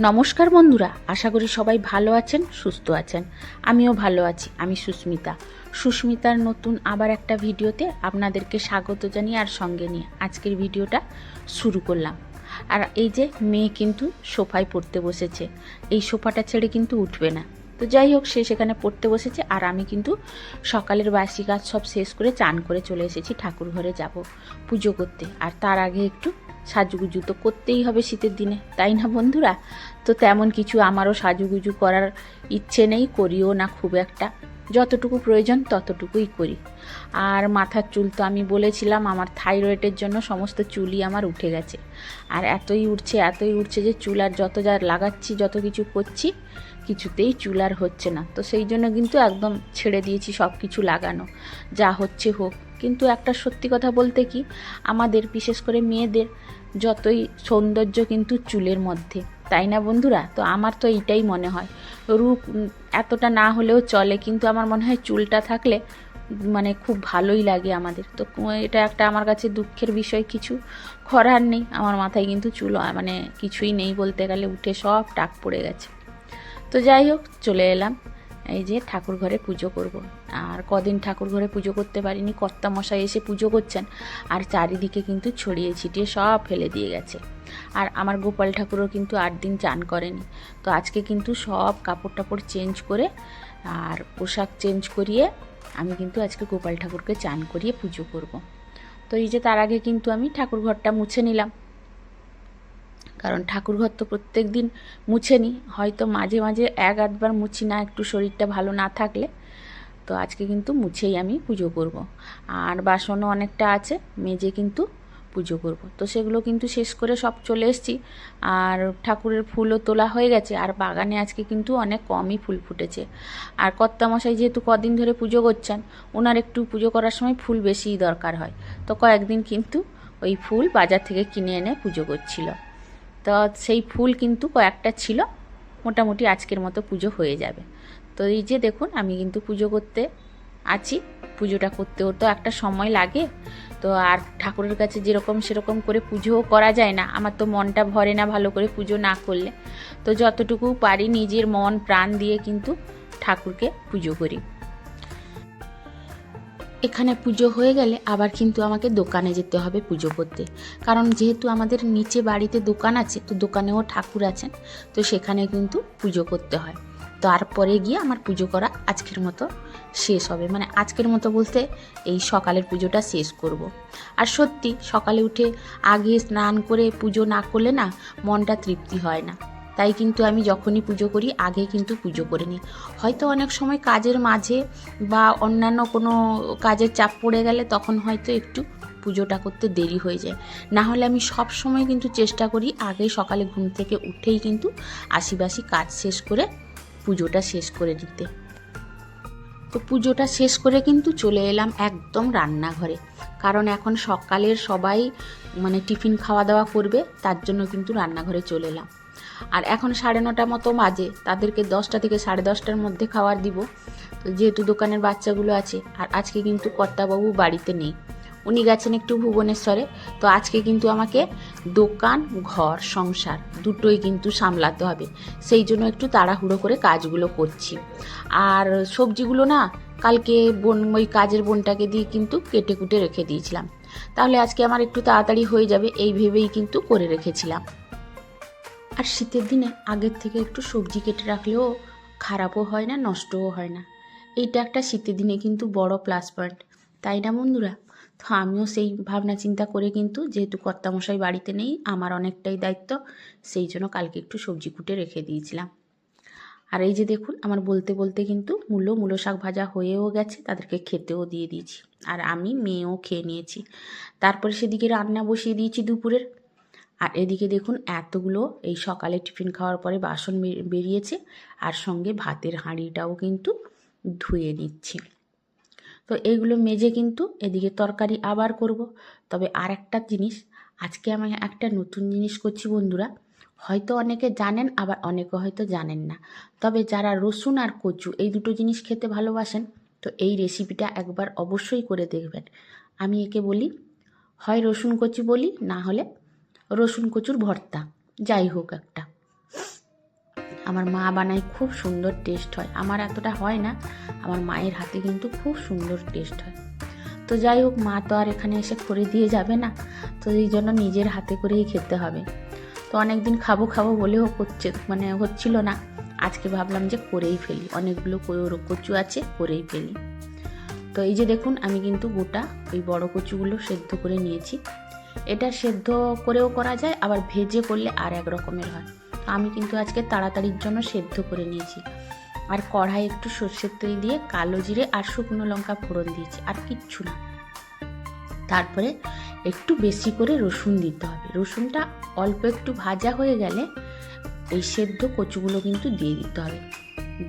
নমস্কার বন্ধুরা, আশা করি সবাই ভালো আছেন, সুস্থ আছেন। আমিও ভালো আছি, আমি সুস্মিতা। সুস্মিতার নতুন আবার একটা ভিডিওতে আপনাদেরকে স্বাগত জানিয়ে আর সঙ্গে নিয়ে আজকের ভিডিওটা শুরু করলাম। আর এই যে মেয়ে কিন্তু সোফায় পড়তে বসেছে, এই সোফাটা ছেড়ে কিন্তু উঠবে না। তো যাই হোক, সে সেখানে পড়তে বসেছে আর আমি কিন্তু সকালের বাসি কাজ সব শেষ করে চান করে চলে এসেছি ঠাকুর ঘরে যাব পুজো করতে। আর তার আগে একটু সাজুগুজু তো করতেই হবে শীতের দিনে, তাই না বন্ধুরা? তো তেমন কিছু আমারও সাজুগুজু করার ইচ্ছে নেই, করিও না খুব একটা। যতটুকু প্রয়োজন ততটুকুই করি। আর মাথার চুল তো আমি বলেছিলাম, আমার থাইরয়েডের জন্য সমস্ত চুলই আমার উঠে গেছে। আর এতই উঠছে এতই উঠছে যে চুল আর যত যা লাগাচ্ছি, যত কিছু করছি, কিছুতেই চুল আর হচ্ছে না। তো সেই জন্য কিন্তু একদম ছেড়ে দিয়েছি সব কিছু লাগানো। যা হচ্ছে হোক কিন্তু একটা সত্যি কথা বলতে কি, আমাদের, বিশেষ করে মেয়েদের, যতই সৌন্দর্য কিন্তু চুলের মধ্যে, তাই না বন্ধুরা? তো আমার তো এইটাই মনে হয়। রূপ এতটা না হলেও চলে, কিন্তু আমার মনে হয় চুলটা থাকলে মানে খুব ভালোই লাগে আমাদের। তো এটা একটা আমার কাছে দুঃখের বিষয় কিছু। খরার নেই, আমার মাথায় কিন্তু চুল মানে কিছুই নেই বলতে গেলে, উঠে সব টাক পড়ে গেছে। তো যাই হোক, চলে এলাম। এই যে ঠাকুর ঘরে পুজো করব। আর কদিন ঠাকুর ঘরে পুজো করতে পারিনি, কর্তা মশাই এসে পুজো করছেন আর চারিদিকে কিন্তু ছড়িয়ে ছিটিয়ে সব ফেলে দিয়ে গেছে আর আমার গোপাল ঠাকুরও কিন্তু আট দিন চান করেনি তো আজকে কিন্তু সব কাপড় টাপড় চেঞ্জ করে আর পোশাক চেঞ্জ করিয়ে আমি কিন্তু আজকে গোপাল ঠাকুরকে চান করিয়ে পুজো করব। তো এই যে তার আগে কিন্তু আমি ঠাকুর ঘরটা মুছে নিলাম কারণ ঠাকুরঘর তো প্রত্যেক দিন মুছে নিই হয়তো মাঝে মাঝে এক আধবার মুছি না, একটু শরীরটা ভালো না থাকলে। তো আজকে কিন্তু মুছেই আমি পুজো করব। আর বাসনও অনেকটা আছে, মেজে কিন্তু পুজো করব। তো সেগুলো কিন্তু শেষ করে সব চলে এসেছি। আর ঠাকুরের ফুলও তোলা হয়ে গেছে। আর বাগানে আজকে কিন্তু অনেক কমই ফুল ফুটেছে। আর কর্তামশাই যেহেতু কদিন ধরে পুজো করছেন ওনার একটু পুজো করার সময় ফুল বেশিই দরকার হয়। তো কয়েকদিন কিন্তু ওই ফুল বাজার থেকে কিনে এনে পুজো করছিল। তো সেই ফুল কিন্তু কয়েকটা ছিল। মোটামুটি আজকের মতো পুজো হয়ে যাবে। তো এই যে দেখুন, আমি কিন্তু পুজো করতে আছি। পুজোটা করতেও তো একটা সময় লাগে। তো আর ঠাকুরের কাছে যেরকম সেরকম করে পুজোও করা যায় না। আমার তো মনটা ভরে না ভালো করে পুজো না করলে। তো যতটুকু পারি নিজের মন, প্রাণ দিয়ে কিন্তু ঠাকুরকে পুজো করি। এখানে পুজো হয়ে গেলে আবার কিন্তু আমাকে দোকানে যেতে হবে পুজো করতে। কারণ যেহেতু আমাদের নিচে বাড়িতে দোকান আছে, তো দোকানেও ঠাকুর আছেন, তো সেখানে কিন্তু পুজো করতে হয়। তারপরে গিয়ে আমার পুজো করা আজকের মতো শেষ হবে। মানে আজকের মতো বলতে এই সকালের পুজোটা শেষ করব। আর সত্যি সকালে উঠে আগে স্নান করে পুজো না করলে না মনটা তৃপ্তি হয় না। তাই কিন্তু আমি যখনই পুজো করি আগে কিন্তু পুজো করে নিই। হয়তো অনেক সময় কাজের মাঝে বা অন্যান্য কোনো কাজের চাপ পড়ে গেলে তখন হয়তো একটু পুজোটা করতে দেরি হয়ে যায়। না হলে আমি সব সময় কিন্তু চেষ্টা করি আগে সকালে ঘুম থেকে উঠেই কিন্তু আশিবাসি কাজ শেষ করে পুজোটা শেষ করে দিতে তো পুজোটা শেষ করে কিন্তু চলে এলাম একদম রান্নাঘরে। কারণ এখন সকালের সবাই মানে টিফিন খাওয়া দাওয়া করবে, তার জন্য কিন্তু রান্নাঘরে চলে এলাম। আর এখন সাড়ে নটা মতো বাজে, তাদেরকে দশটা থেকে সাড়ে দশটার মধ্যে খাবার দিব। তো যেহেতু দোকানের বাচ্চাগুলো আছে, আর আজকে কিন্তু কর্তাবাবু বাড়িতে নেই। উনি গেছেন একটু ভুবনেশ্বরে, তো আজকে কিন্তু আমাকে দোকান, ঘর, সংসার দুটোই কিন্তু সামলাতে হবে। সেই জন্য একটু তাড়াহুড়ো করে কাজগুলো করছি। আর সবজিগুলো না, কালকে বোন, ওই কাজের বোনটাকে দিয়ে কিন্তু কেটে কুটে রেখে দিয়েছিলাম। তাহলে আজকে আমার একটু তাড়াতাড়ি হয়ে যাবে, এই ভেবেই কিন্তু করে রেখেছিলাম। আর শীতের দিনে আগের থেকে একটু সবজি কেটে রাখলেও খারাপও হয় না, নষ্টও হয় না। এইটা একটা শীতের দিনে কিন্তু বড় প্লাস পয়েন্ট তাই না বন্ধুরা? তো আমিও সেই ভাবনা চিন্তা করে কিন্তু যেহেতু কর্তামশাই বাড়িতে নেই, আমার অনেকটাই দায়িত্ব, সেই জন্য কালকে একটু সবজি কুটে রেখে দিয়েছিলাম। আর এই যে দেখুন, আমার বলতে বলতে কিন্তু মূলো মূলো শাক ভাজা হয়েও গেছে, তাদেরকে খেতেও দিয়ে দিয়েছি। আর আমি মেয়েও খেয়ে নিয়েছি। তারপরে সেদিকে রান্না বসিয়ে দিয়েছি দুপুরের। আর এদিকে দেখুন এতগুলো এই সকালে টিফিন খাওয়ার পরে বাসন বেরিয়েছে আর সঙ্গে ভাতের হাঁড়িটাও কিন্তু ধুয়ে নিচ্ছি। তো এইগুলো মেজে কিন্তু এদিকে তরকারি আবার করব। তবে আর একটা জিনিস, আজকে আমি একটা নতুন জিনিস করছি বন্ধুরা। হয়তো অনেকে জানেন, আবার অনেকে হয়তো জানেন না। তবে যারা রসুন আর কচু এই দুটো জিনিস খেতে ভালোবাসেন, তো এই রেসিপিটা একবার অবশ্যই করে দেখবেন। আমি একে বলি, হয় রসুন কচু বলি, না হলে রসুন কচুর ভর্তা। যাই হোক একটা। আমার মা বানায় খুব সুন্দর টেস্ট হয়। আমার এতটা হয় না, আমার মায়ের হাতে কিন্তু খুব সুন্দর টেস্ট হয়। তো যাই হোক, মা তো আর এখানে এসে করে দিয়ে যাবে না, তো এই জন্য নিজের হাতে করেই খেতে হবে। তো অনেকদিন খাব খাব বলেও করছে মানে হচ্ছিল না। আজকে ভাবলাম যে করেই ফেলি। অনেকগুলো কচু আছে, করেই ফেলি। তো এই যে দেখুন, আমি কিন্তু গোটা ওই বড় কচুগুলো সেদ্ধ করে নিয়েছি। এটা সেদ্ধ করেও করা যায়, আবার ভেজে করলে আর এক রকমের হয়। আমি কিন্তু আজকে তাড়াতাড়ির জন্য সেদ্ধ করে নিয়েছি। আর কড়াই একটু সর্ষের তেল দিয়ে কালো জিরে আর শুকনো লঙ্কা ফোড়ন দিয়েছি, আর কিচ্ছু না। তারপরে একটু বেশি করে রসুন দিতে হবে। রসুনটা অল্প একটু ভাজা হয়ে গেলে এই সেদ্ধ কচুগুলো কিন্তু দিয়ে দিতে হবে।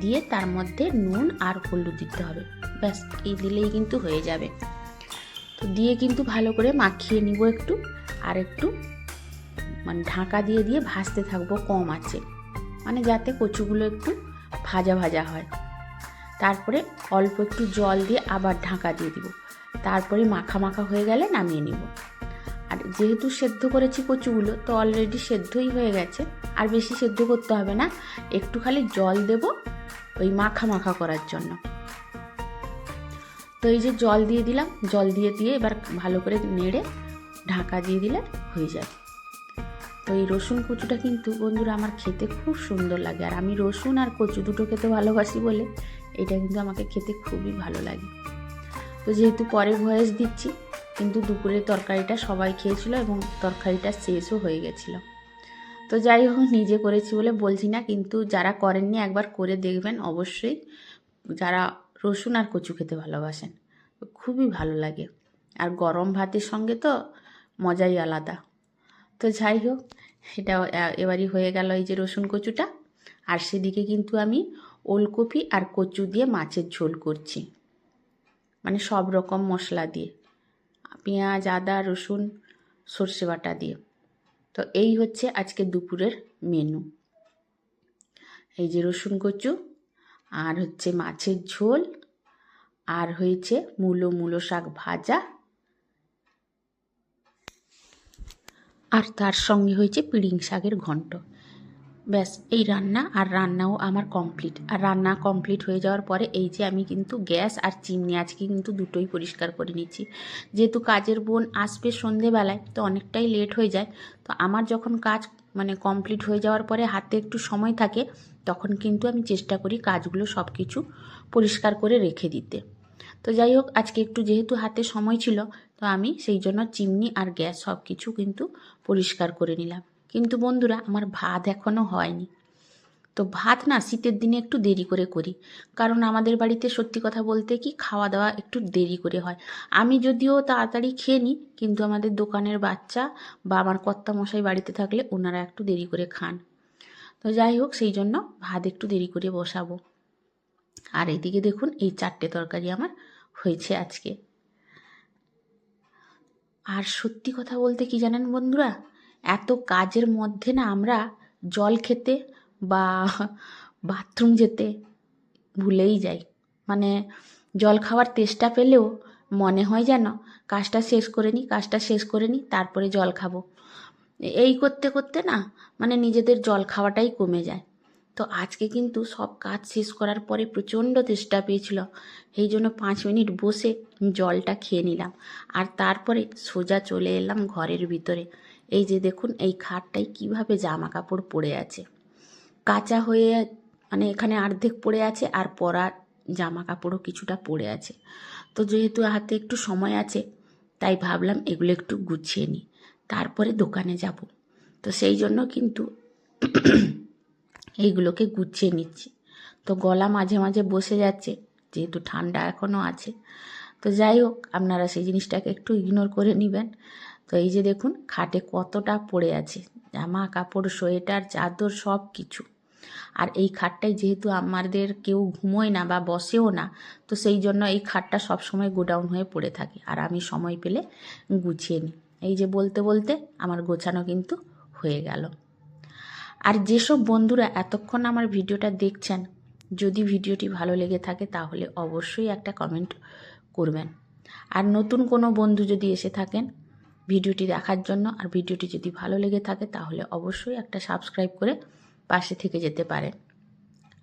দিয়ে তার মধ্যে নুন আর হলুদ দিতে হবে। ব্যাস, এই দিলেই কিন্তু হয়ে যাবে। তো দিয়ে কিন্তু ভালো করে মাখিয়ে নিব একটু, আর একটু মানে ঢাকা দিয়ে দিয়ে ভাজতে থাকব কম আছে মানে যাতে কচুগুলো একটু ভাজা ভাজা হয়। তারপরে অল্প একটু জল দিয়ে আবার ঢাকা দিয়ে দিব, তারপরে মাখা মাখা হয়ে গেলে নামিয়ে নিব। আর যেহেতু সেদ্ধ করেছি কচুগুলো, তো অলরেডি সেদ্ধই হয়ে গেছে, আর বেশি সেদ্ধ করতে হবে না, একটু খালি জল দেব ওই মাখা মাখা করার জন্য। তো এই যে জল দিয়ে দিলাম, জল দিয়ে দিয়ে এবার ভালো করে নেড়ে ঢাকা দিয়ে দিলে হয়ে যাবে। তো এই রসুন কচুটা কিন্তু বন্ধুরা আমার খেতে খুব সুন্দর লাগে, আর আমি রসুন আর কচু দুটো খেতে ভালোবাসি বলে এটা কিন্তু আমাকে খেতে খুবই ভালো লাগে। তো যেহেতু পরে ভয়েস দিচ্ছি, কিন্তু দুপুরের তরকারিটা সবাই খেয়েছিল এবং তরকারিটা শেষও হয়ে গেছিল। তো যাই হোক, নিজে করেছি বলে বলছি না, কিন্তু যারা করেননি একবার করে দেখবেন অবশ্যই, যারা রসুন আর কচু খেতে ভালোবাসেন। খুবই ভালো লাগে। আর গরম ভাতের সঙ্গে তো মজাই আলাদা। তো যাই হোক এটা এবারই হয়ে গেল এই যে রসুন কচুটা। আর সেদিকে কিন্তু আমি ওলকপি আর কচু দিয়ে মাছের ঝোল করছি। মানে সব রকম মশলা দিয়ে। পেঁয়াজ, আদা, রসুন, সর্ষে বাটা দিয়ে। তো এই হচ্ছে আজকে দুপুরের মেনু এই যে রসুন কচু আর হচ্ছে মাছের ঝোল, আর হয়েছে মূলো মূলো শাক ভাজা। আর তার সঙ্গে হয়েছে পিড়িং শাকের ঘন্ট। ব্যাস, এই রান্না আর রান্নাও আমার কমপ্লিট আর রান্না কমপ্লিট হয়ে যাওয়ার পরে এই যে আমি কিন্তু গ্যাস আর চিমনি আজকে কিন্তু দুটোই পরিষ্কার করে নিচ্ছি। যেহেতু কাজের বোন আসবে সন্ধেবেলায়, তো অনেকটাই লেট হয়ে যায়। তো আমার যখন কাজ মানে কমপ্লিট হয়ে যাওয়ার পরে হাতে একটু সময় থাকে, তখন কিন্তু আমি চেষ্টা করি কাজগুলো সব কিছু পরিষ্কার করে রেখে দিতে। তো যাই হোক, আজকে একটু যেহেতু হাতে সময় ছিল, তো আমি সেই জন্য চিমনি আর গ্যাস সব কিছু কিন্তু পরিষ্কার করে নিলাম। কিন্তু বন্ধুরা, আমার ভাত এখনও হয়নি। তো ভাত না শীতের দিনে একটু দেরি করে করি। কারণ আমাদের বাড়িতে সত্যি কথা বলতে কি খাওয়া দাওয়া একটু দেরি করে হয়। আমি যদিও তাড়াতাড়ি খেয়ে নিই, কিন্তু আমাদের দোকানের বাচ্চা বা আমার কর্তা মশাই বাড়িতে থাকলে ওনারা একটু দেরি করে খান। তো যাই হোক, সেই জন্য ভাত একটু দেরি করে বসাবো। আর এদিকে দেখুন, এই চারটে তরকারি আমার হয়েছে আজকে। আর সত্যি কথা বলতে কি জানেন বন্ধুরা এত কাজের মধ্যে না আমরা জল খেতে বা বাথরুম যেতে ভুলেই যাই। মানে জল খাওয়ার তেষ্টা পেলেও মনে হয় যেন কাজটা শেষ করে নিই কাজটা শেষ করে নিই তারপরে জল খাব। এই করতে করতে না মানে নিজেদের জল খাওয়াটাই কমে যায়। তো আজকে কিন্তু সব কাজ শেষ করার পরে প্রচণ্ড তেষ্টা পেয়েছিল। সেই জন্য পাঁচ মিনিট বসে জলটা খেয়ে নিলাম। আর তারপরে সোজা চলে এলাম ঘরের ভিতরে। এই যে দেখুন, এই খাটটায় কীভাবে জামা কাপড় পড়ে আছে। কাঁচা হয়ে মানে এখানে অর্ধেক পড়ে আছে আর পরা জামা কাপড়ও কিছুটা পড়ে আছে। তো যেহেতু হাতে একটু সময় আছে, তাই ভাবলাম এগুলো একটু গুছিয়ে নিই। তারপরে দোকানে যাব। তো সেই জন্য কিন্তু এইগুলোকে গুছিয়ে নিচ্ছি। তো গলা মাঝে মাঝে বসে যাচ্ছে, যেহেতু ঠান্ডা এখনও আছে। তো যাই হোক, আপনারা সেই জিনিসটাকে একটু ইগনোর করে নেবেন। তো এই যে দেখুন, খাটে কতটা পড়ে আছে। জামা, কাপড়, সোয়েটার, চাদর, সব কিছু। আর এই খাটটাই যেহেতু আমাদের কেউ ঘুমোয় না বা বসেও না, তো সেই জন্য এই খাটটা সবসময় গোডাউন হয়ে পড়ে থাকে। আর আমি সময় পেলে গুছিয়ে নিই। এই যে বলতে বলতে আমার গোছানো কিন্তু হয়ে গেল। আর যেসব বন্ধুরা এতক্ষণ আমার ভিডিওটা দেখছেন, যদি ভিডিওটি ভালো লেগে থাকে তাহলে অবশ্যই একটা কমেন্ট করবেন। আর নতুন কোনো বন্ধু যদি এসে থাকেন ভিডিওটি দেখার জন্য। আর ভিডিওটি যদি ভালো লেগে থাকে, তাহলে অবশ্যই একটা সাবস্ক্রাইব করে পাশে থেকে যেতে পারেন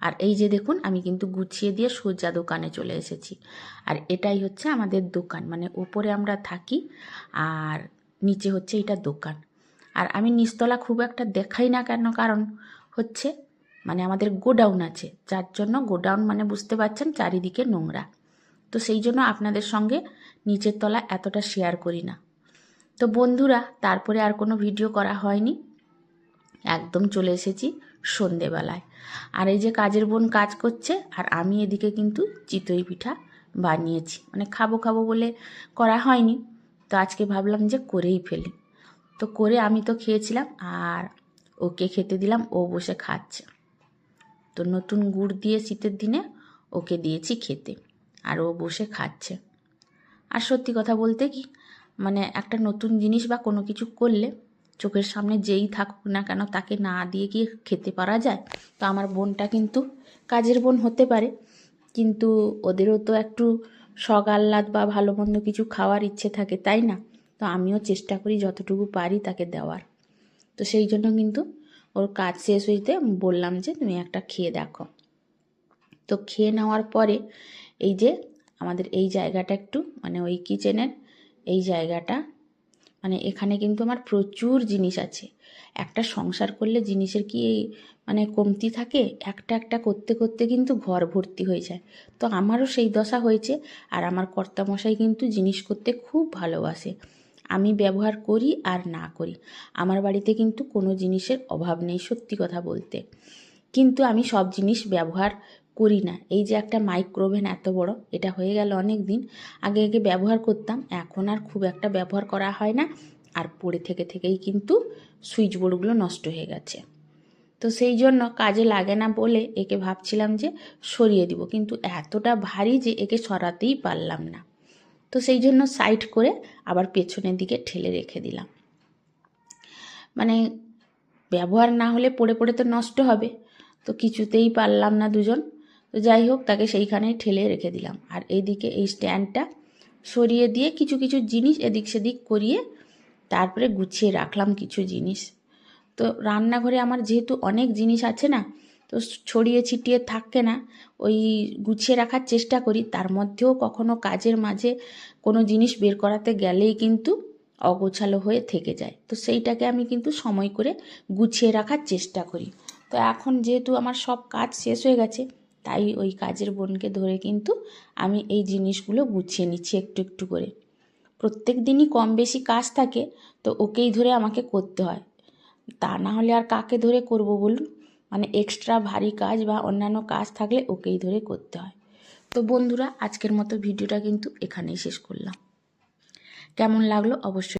আর এই যে দেখুন, আমি কিন্তু গুছিয়ে দিয়ে সোজা দোকানে চলে এসেছি। আর এটাই হচ্ছে আমাদের দোকান। মানে উপরে আমরা থাকি, আর নিচে হচ্ছে এটা দোকান। আর আমি নিচতলা খুব একটা দেখাই না কেন? কারণ হচ্ছে মানে আমাদের গোডাউন আছে। যার জন্য গোডাউন মানে বুঝতে পারছেন, চারিদিকে নোংরা। তো সেই জন্য আপনাদের সঙ্গে নিচের তলা এতটা শেয়ার করি না। তো বন্ধুরা, তারপরে আর কোনো ভিডিও করা হয়নি। একদম চলে এসেছি সন্ধেবেলায়। আর এই যে কাজের বোন কাজ করছে, আর আমি এদিকে কিন্তু চিতই পিঠা বানিয়েছি। মানে খাব খাব বলে করা হয়নি। তো আজকে ভাবলাম যে করেই ফেলি। তো করে আমি তো খেয়েছিলাম, আর ওকে খেতে দিলাম, ও বসে খাচ্ছে। তো নতুন গুড় দিয়ে শীতের দিনে ওকে দিয়েছি খেতে, আর ও বসে খাচ্ছে। আর সত্যি কথা বলতে কি মানে একটা নতুন জিনিস বা কোনো কিছু করলে চোখের সামনে যেই থাকুক না কেন তাকে না দিয়ে কি খেতে পারা যায়? তো আমার বোনটা কিন্তু কাজের বোন হতে পারে। কিন্তু ওদেরও তো একটু শখ, আহ্লাদ বা ভালো মন্দ কিছু খাওয়ার ইচ্ছে থাকে, তাই না? তো আমিও চেষ্টা করি যতটুকু পারি তাকে দেওয়ার। তো সেই জন্য কিন্তু ওর কাজ শেষ হইতে বললাম যে, তুমি একটা খেয়ে দেখো। তো খেয়ে নেওয়ার পরে এই যে আমাদের এই জায়গাটা একটু মানে ওই কিচেনের এই জায়গাটা। মানে এখানে কিন্তু আমার প্রচুর জিনিস আছে। একটা সংসার করলে জিনিসের কি মানে কমতি থাকে? একটা একটা করতে করতে কিন্তু ঘর ভর্তি হয়ে যায়। তো আমারও সেই দশা হয়েছে আর আমার কর্তামশাই কিন্তু জিনিস করতে খুব ভালোবাসে। আমি ব্যবহার করি আর না করি। আমার বাড়িতে কিন্তু কোনো জিনিসের অভাব নেই সত্যি কথা বলতে। কিন্তু আমি সব জিনিস ব্যবহার করি না। এই যে একটা মাইক্রোভেন এত বড়, এটা হয়ে গেল অনেক দিন। আগে আগে ব্যবহার করতাম, এখন আর খুব একটা ব্যবহার করা হয় না। আর পড়ে থেকে থেকেই কিন্তু সুইচ বোর্ডগুলো নষ্ট হয়ে গেছে। তো সেই জন্য কাজে লাগে না বলে একে ভাবছিলাম যে সরিয়ে দিব, কিন্তু এতটা ভারী যে একে সরাতেই পারলাম না। তো সেই জন্য সাইড করে আবার পেছনের দিকে ঠেলে রেখে দিলাম। মানে ব্যবহার না হলে পড়ে পড়ে তো নষ্ট হবে। তো কিছুতেই পারলাম না দুজন। তো যাই হোক, তাকে সেইখানে ঠেলে রেখে দিলাম। আর এদিকে এই স্ট্যান্ডটা সরিয়ে দিয়ে কিছু কিছু জিনিস এদিক সেদিক করিয়ে তারপরে গুছিয়ে রাখলাম কিছু জিনিস। তো রান্নাঘরে আমার যেহেতু অনেক জিনিস আছে না, তো ছড়িয়ে ছিটিয়ে থাকে না, ওই গুছিয়ে রাখার চেষ্টা করি। তার মধ্যেও কখনো কাজের মাঝে কোনো জিনিস বের করাতে গেলেই কিন্তু অগোছালো হয়ে থেকে যায়। তো সেইটাকে আমি কিন্তু সময় করে গুছিয়ে রাখার চেষ্টা করি। তো এখন যেহেতু আমার সব কাজ শেষ হয়ে গেছে তাই ওই কাজের বোনকে ধরে কিন্তু আমি এই জিনিসগুলো গুছিয়ে নিচ্ছি একটু একটু করে। প্রত্যেক দিনই কম বেশি কাজ থাকে, তো ওকেই ধরে আমাকে করতে হয়। তা না হলে আর কাকে ধরে করব বলুন? মানে এক্সট্রা ভারী কাজ বা অন্যান্য কাজ থাকলে ওকেই ধরে করতে হয়। তো বন্ধুরা, আজকের মতো ভিডিওটা কিন্তু এখানেই শেষ করলাম। কেমন লাগল? অবশ্যই